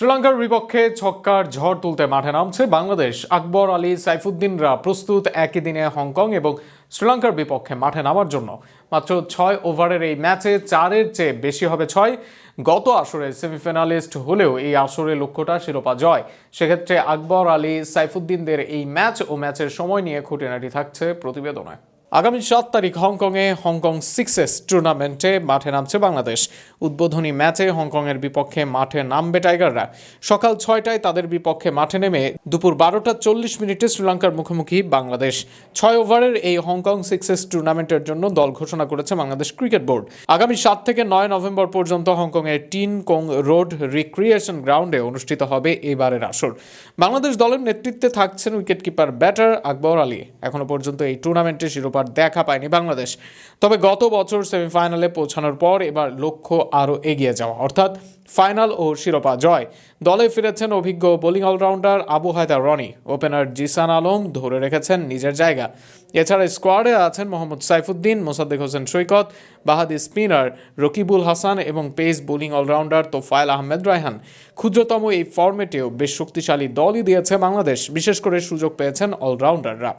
শ্রীলঙ্কার বিপক্ষে ছক্কার ঝড় তুলতে মাঠে নামছে বাংলাদেশ। আকবর আলী সাইফুদ্দিনরা প্রস্তুত একই দিনে হংকং এবং শ্রীলঙ্কার বিপক্ষে মাঠে নামার জন্য। মাত্র ছয় ওভারের এই ম্যাচে চারের চেয়ে বেশি হবে ছয়। গত আসরে সেমিফাইনালিস্ট হলেও এই আসরে লক্ষ্যটা শিরোপা জয়। সেক্ষেত্রে আকবর আলী সাইফুদ্দিনদের এই ম্যাচ ও ম্যাচের সময় নিয়ে খুঁটিনাটি থাকছে প্রতিবেদনে। আগামী সাত তারিখ হংকংয়ে হংকং সিক্সেস টুর্নামেন্টে মাঠে নামছে বাংলাদেশ। উদ্বোধনী ম্যাচে হংকংয়ের বিপক্ষে মাঠে নামবে টাইগাররা। সকাল ছয়টায় তাদের বিপক্ষে মাঠে নেমে দুপুর বারোটা চল্লিশ মিনিটে শ্রীলঙ্কার মুখোমুখি বাংলাদেশ। ছয় ওভারের এই হংকং সিক্সেস টুর্নামেন্টের জন্য দল ঘোষণা করেছে বাংলাদেশ ক্রিকেট বোর্ড। আগামী সাত থেকে নয় নভেম্বর পর্যন্ত হংকংয়ের টিন কোং রোড রিক্রিয়েশন গ্রাউন্ডে অনুষ্ঠিত হবে এবারের আসর। বাংলাদেশ দলের নেতৃত্বে থাকছেন উইকেটকিপার ব্যাটার আকবর আলী। এখনও পর্যন্ত এই টুর্নামেন্টে শিরোপার দেখা পায়নি বাংলাদেশ। তবে গত বছর সেমিফাইনালে পৌঁছানোর পর এবার লক্ষ্য আরও এগিয়ে যাওয়া, অর্থাৎ ফাইনাল ও শিরোপা জয়। দলে ফিরেছেন অভিজ্ঞ bowling allrounder Abu Haider Rony. Opener Jisan Alam ধরে রেখেছেন নিজের জায়গা। এছাড়া স্কোয়াডে আছেন মোহাম্মদ সাইফুদ্দিন, মোসাদ্দেক হোসেন সৈকত বাহাদি স্পিনার রকিবুল হাসান এবং pace bowling allrounder Tofael Ahmed Raihan. ক্ষুদ্রতম এই ফর্মেটেও বেশ শক্তিশালী দলই দিয়েছে বাংলাদেশ। বিশেষ করে সুযোগ পেয়েছেন অলরাউন্ডাররা।